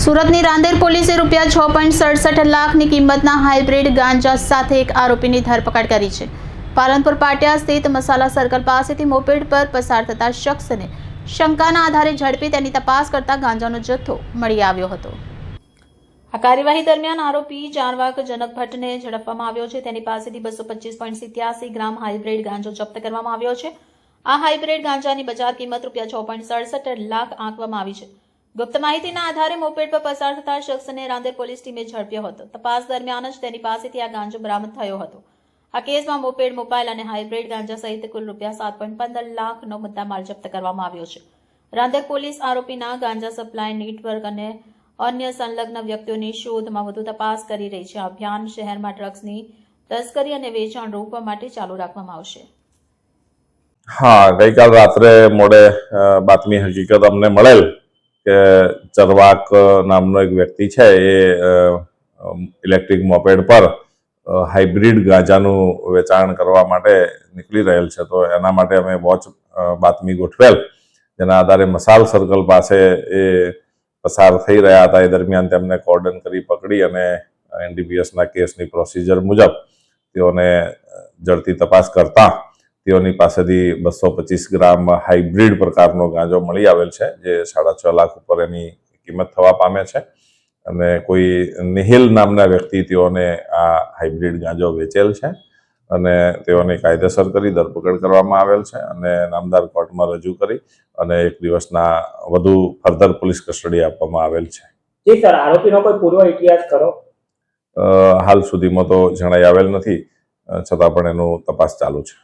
સુરતની રાંદેર પોલીસે રૂપિયા છ પોઈન્ટ સડસઠ લાખની કિંમતના હાઇબ્રિડ ગાંજા સાથે એક આરોપીની ધરપકડ કરી છે. પાલનપુર પાટિયા સ્થિત મસાલા સર્કલ પાસેથી મોપેડ પર પસાર થતા શખ્સને શંકાના આધારે ઝડપી તેની તપાસ કરતા ગાંજાનો જથ્થો મળી આવ્યો હતો. આ કાર્યવાહી દરમિયાન આરોપી ચારવાક જનક ભટ્ટને ઝડપવામાં આવ્યો છે. તેની પાસેથી બસો પચીસ પોઈન્ટ સિત્યાસી ગ્રામ હાઇબ્રિડ ગાંજો જપ્ત કરવામાં આવ્યો છે. આ હાઇબ્રિડ ગાંજાની બજાર કિંમત રૂપિયા છ પોઈન્ટ સડસઠ લાખ આંકવામાં આવી છે. ગુપ્ત માહિતીના આધારે મોપેડ પર પસાર થતા શખ્સને રાંદેર પોલીસ ટીમે ઝડપ્યો હતો. તપાસ દરમિયાન જ તેની પાસેથી આ ગાંજો બરામદ થયો હતો. આ કેસમાં મોપેડ, મોબાઈલ અને હાઇબ્રિડ ગાંજા સહિત કુલ રૂપિયા સાત લાખનો મુદ્દામાલ જપ્ત કરવામાં આવ્યો છે. રાંદેર પોલીસ આરોપીના ગાંજા સપ્લાય, નેટવર્ક અને અન્ય સંલગ્ન વ્યક્તિઓની શોધમાં વધુ તપાસ કરી રહી છે. અભિયાન શહેરમાં ડ્રગ્સની તસ્કરી અને વેચાણ રોકવા માટે ચાલુ રાખવામાં આવશે. હા, ગઈકાલ રાત્રે મોડે બાતમી હકીકત અમને મળેલ. કે ચરવાક નામનો એક વ્યક્તિ છે એ ઇલેક્ટ્રિક મોપેડ પર હાઇબ્રિડ ગાંજાનું વેચાણ કરવા માટે નીકળી રહેલ છે. તો એના માટે અમે વોચ બાતમી ગોઠવેલ. જેના આધારે મસાલ સર્કલ પાસે એ પસાર થઈ રહ્યા હતા. એ દરમિયાન તેમને કોર્ડન કરી પકડી અને એનડીપીએસના કેસની પ્રોસિજર મુજબ તેઓને ઝડપી તપાસ કરતા તેઓની પાસેથી બસો પચીસ ગ્રામ હાઇબ્રિડ પ્રકારનો ગાંજો મળી આવેલ છે જે સાડા છ લાખ ઉપર એની કિંમત થવા પામે છે. અને કોઈ નિહિલ નામના વ્યક્તિ તેઓને આ હાઇબ્રિડ ગાંજો વેચેલ છે અને તેઓની કાયદેસર કરી ધરપકડ કરવામાં આવેલ છે અને નામદાર કોર્ટમાં રજૂ કરી અને એક દિવસના વધુ ફર્ધર પોલીસ કસ્ટડી આપવામાં આવેલ છે. જી સર આરોપીનો કોઈ પૂર્વ ઇતિહાસ ખરો? હાલ સુધીમાં તો જણાઈ આવેલ નથી છતાં પણ એનું તપાસ ચાલુ છે.